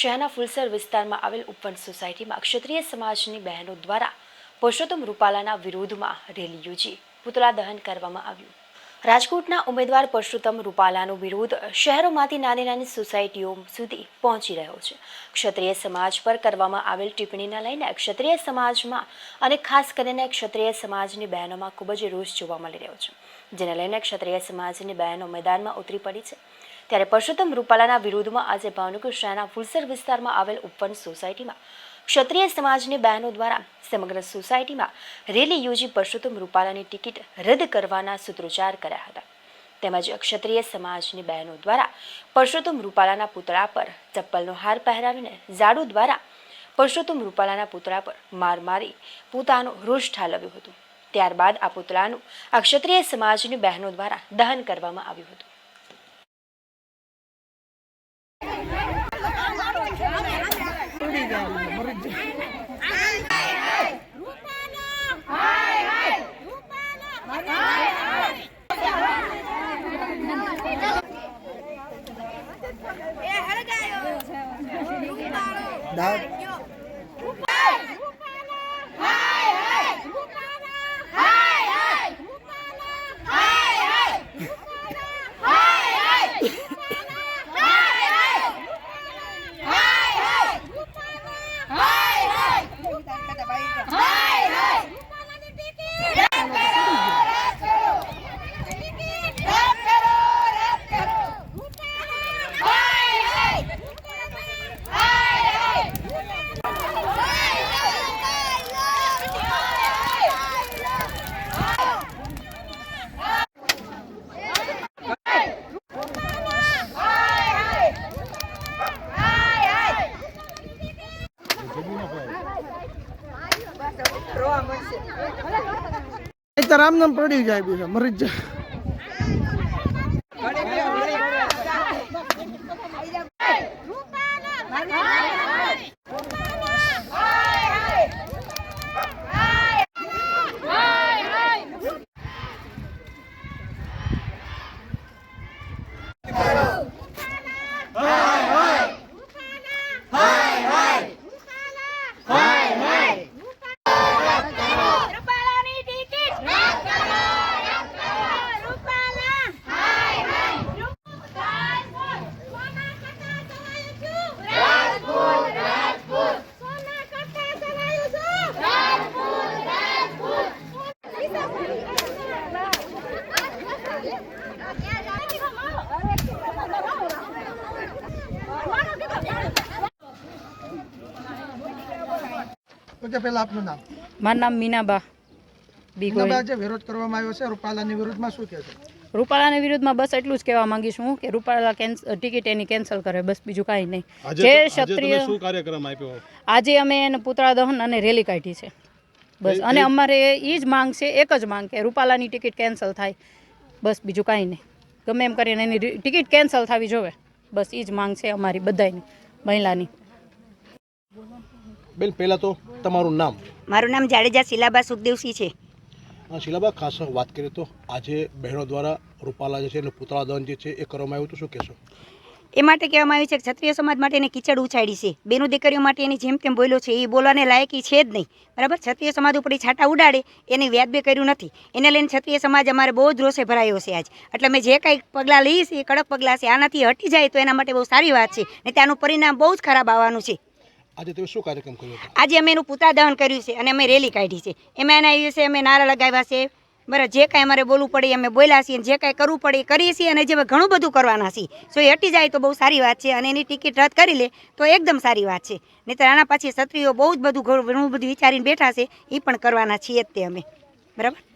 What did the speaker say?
શહેરના ફુલસર વિસ્તારમાં આવેલ ઉપવન સોસાયટીમાં ક્ષત્રિય સમાજની બહેનો દ્વારા પુરુષોત્તમ રૂપાલાના વિરોધમાં રેલી યોજી, પુતળા દહન કરવામાં આવ્યું. રાજકોટના ઉમેદવાર પરશુત્તમ રૂપાલાનો વિરોધ શહેરોમાંથી નાની નાની સોસાયટીઓ સુધી પહોંચી રહ્યો છે. ક્ષત્રિય સમાજ પર કરવામાં આવેલ ટિપ્પણીને લઈને ક્ષત્રિય સમાજમાં અને ખાસ કરીને ક્ષત્રિય સમાજની બહેનોમાં ખૂબ જ રોષ જોવા મળી રહ્યો છે. જેને લઈને ક્ષત્રિય સમાજની બહેનો મેદાનમાં ઉતરી પડી છે. ત્યારે પરસોત્તમ રૂપાલાના વિરોધમાં આજે ભાવનગર શહેરના ફુલસર વિસ્તારમાં આવેલ ઉપવન સોસાયટીમાં ક્ષત્રિય સમાજની બહેનો દ્વારા સમગ્ર સોસાયટીમાં રેલી યોજી પરસોત્તમ રૂપાલાની ટિકિટ રદ કરવાના સૂત્રોચ્ચાર કર્યા હતા. તેમજ ક્ષત્રિય સમાજની બહેનો દ્વારા પરસોત્તમ રૂપાલાના પુતળા પર ચપ્પલનો હાર પહેરાવીને ઝાડુ દ્વારા પરશુત્તમ રૂપાલાના પુતળા પર માર મારી પોતાનો રોષ ઠાલવ્યો હતો. ત્યારબાદ આ પુતળાનું આ ક્ષત્રિય સમાજની બહેનો દ્વારા દહન કરવામાં આવ્યું હતું. દાવ Yeah. તો રામ નામ પડી જાય બીજા મરી જાય રૂપાલાની ટિકિટ રદ કરો રદ કરો રૂપાલા હાય હાય રાજપૂત સોના કરતા સવાયું છું રાજપૂત રાજપૂત સોના કરતા સવાયું છું રાજપૂત તો કે પહેલા આપનું નામ? મારું નામ મીનાબા બી મીનાબા જે વિરોધ કરવામાં આવ્યો છે રૂપાલાની વિરુદ્ધમાં શું કહેશો? રૂપાલાની વિરુદ્ધમાં બસ એટલું જ કહેવા માંગીશ હું કે રૂપાલા ટિકિટ એની કેન્સલ કરે બસ બીજું કાંઈ નહીં. જે ક્ષત્રિય શું કાર્યક્રમ આપ્યો? આજે અમે એને પુતળા દહન અને રેલી કાઢી છે. બસ અને અમારે એ જ માંગ છે એક જ માંગ કે રૂપાલાની ટિકિટ કેન્સલ થાય. બસ બીજું કાંઈ નહીં. ગમે એમ કરીને એની ટિકિટ કેન્સલ થવી જોવે. બસ એ જ માંગ છે અમારી બધાની મહિલાની. બેન પહેલા તો તમારું નામ? મારું નામ જાડેજા શિલાબા સુખદેવસિંહ છે. શિલાબા ખાસ વાત કરીએ તો આજે બહેનો દ્વારા રૂપાલા જે છે એનું પુતળા દહન જે છે એ કરવામાં આવ્યું તો શું કહેશો? એ માટે કહેવામાં આવ્યું છે કે ક્ષત્રિય સમાજ માટે એને કીચડ ઉછાળી છે. બેનો દીકરીઓ માટે એની જેમ તેમ બોલ્યો છે એ બોલવાને લાયકી છે જ નહીં. બરાબર? ક્ષત્રિય સમાજ ઉપર છાંટા ઉડાડે એને વ્યાજબે કર્યું નથી. એને લઈને ક્ષત્રિય સમાજ અમારે બહુ જ રોષે ભરાયો છે આજ. એટલે અમે જે કાંઈ પગલાં લઈશ એ કડક પગલાં છે. આનાથી હટી જાય તો એના માટે બહુ સારી વાત છે. ને ત્યાંનું પરિણામ બહુ જ ખરાબ આવવાનું છે. આજે તમે શું કાર્યક્રમ કર્યો આજે અમે એનું પુતળા દહન કર્યું છે અને અમે રેલી કાઢી છે. એમાં એના દિવસે અમે નારા લગાવ્યા છે. બરાબર, જે કાંઈ અમારે બોલવું પડે અમે બોલ્યા છીએ જે કાંઈ કરવું પડે કરીએ છીએ અને જે ઘણું બધું કરવાના છીએ. સો એ હટી જાય તો બહુ સારી વાત છે અને એની ટિકિટ રદ કરી લે તો એકદમ સારી વાત છે. નહીંતર આના પાછી ક્ષત્રિયો બહુ જ બધું ઘણું બધું વિચારીને બેઠા છે એ પણ કરવાના છીએ જ તે અમે. બરાબર?